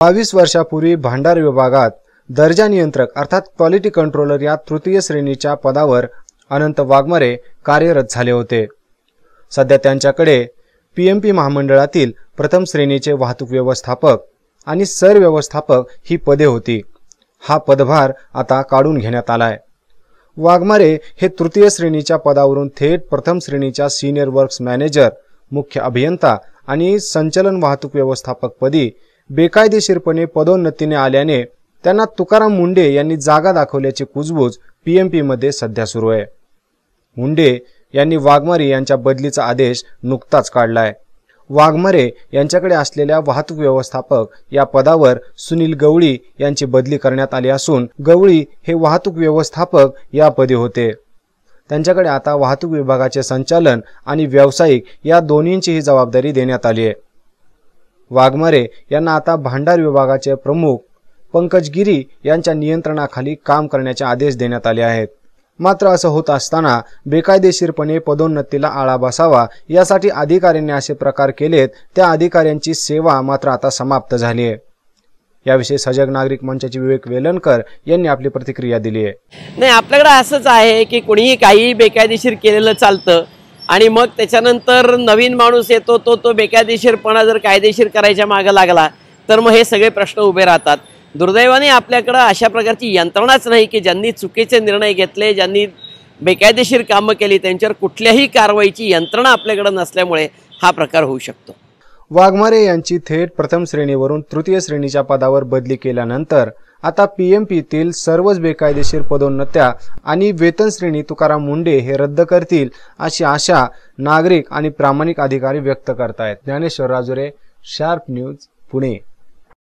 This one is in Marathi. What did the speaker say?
बावीस वर्षापूर्वी भांडार विभागात दर्जा नियंत्रक अर्थात क्वालिटी कंट्रोलर या तृतीय श्रेणीच्या पदावर अनंत वाघमारे कार्यरत झाले होते. सध्या त्यांच्याकडे पीएमपी महामंडळातील प्रथम श्रेणीचे वाहतूक व्यवस्थापक आणि सर व्यवस्थापक ही पदे होती. हा पदभार आता काढून घेण्यात आलाय. वाघमारे हे तृतीय श्रेणीच्या पदावरून थेट प्रथम श्रेणीच्या सिनियर वर्क्स मॅनेजर मुख्य अभियंता आणि संचलन वाहतूक व्यवस्थापक पदी बेकायदेशीरपणे पदोन्नतीने आल्याने त्यांना तुकाराम मुंडे यांनी जागा दाखवल्याची कुजबूज पीएमपीमध्ये सध्या सुरू आहे. मुंडे यांनी वाघमारे यांच्या बदलीचा आदेश नुकताच काढलाय. वाघमारे यांच्याकडे असलेल्या वाहतूक व्यवस्थापक या पदावर सुनील गवळी यांची बदली करण्यात आली असून गवळी हे वाहतूक व्यवस्थापक या पदी होते. त्यांच्याकडे आता वाहतूक विभागाचे संचालन आणि व्यावसायिक या दोन्हींचीही जबाबदारी देण्यात आली आहे. वाघमारे यांना आता भांडार विभागाचे प्रमुख पंकज गिरी यांच्या नियंत्रणाखाली काम करण्याचे आदेश देण्यात आले आहेत. मात्र असं होत असताना बेकायदेशीरपणे पदोन्नतीला आळा बसावा यासाठी अधिकाऱ्यांनी असे प्रकार केलेत. त्या अधिकाऱ्यांची सेवा मात्र आता समाप्त झाली आहे. याविषयी सजग नागरिक मंचाचे विवेक वेलणकर यांनी आपली प्रतिक्रिया दिली आहे. नाही आपल्याकडे असंच आहे की कोणीही काही बेकायदेशीर केलेलं चालतं आणि मग त्याच्यानंतर नवीन माणूस येतो तो तो बेकायदेशीरपणा जर कायदेशीर करायच्या मागं लागला तर मग हे सगळे प्रश्न उभे राहतात. दुर्दैवाने आपल्याकडं अशा प्रकारची यंत्रणाच नाही की ज्यांनी चुकीचे निर्णय घेतले ज्यांनी बेकायदेशीर कामं केली त्यांच्यावर कुठल्याही कारवाईची यंत्रणा आपल्याकडं नसल्यामुळे हा प्रकार होऊ शकतो. वाघमारे यांची थेट प्रथम श्रेणीवरून तृतीय श्रेणीच्या पदावर बदली केल्यानंतर आता पीएमपीतील सर्वच बेकायदेशीर पदोन्नत्या आणि वेतन श्रेणी तुकाराम मुंडे हे रद्द करतील अशी आशा नागरिक आणि प्रामाणिक अधिकारी व्यक्त करतायत. Dnyaneshwar Rajure Sharp News Pune.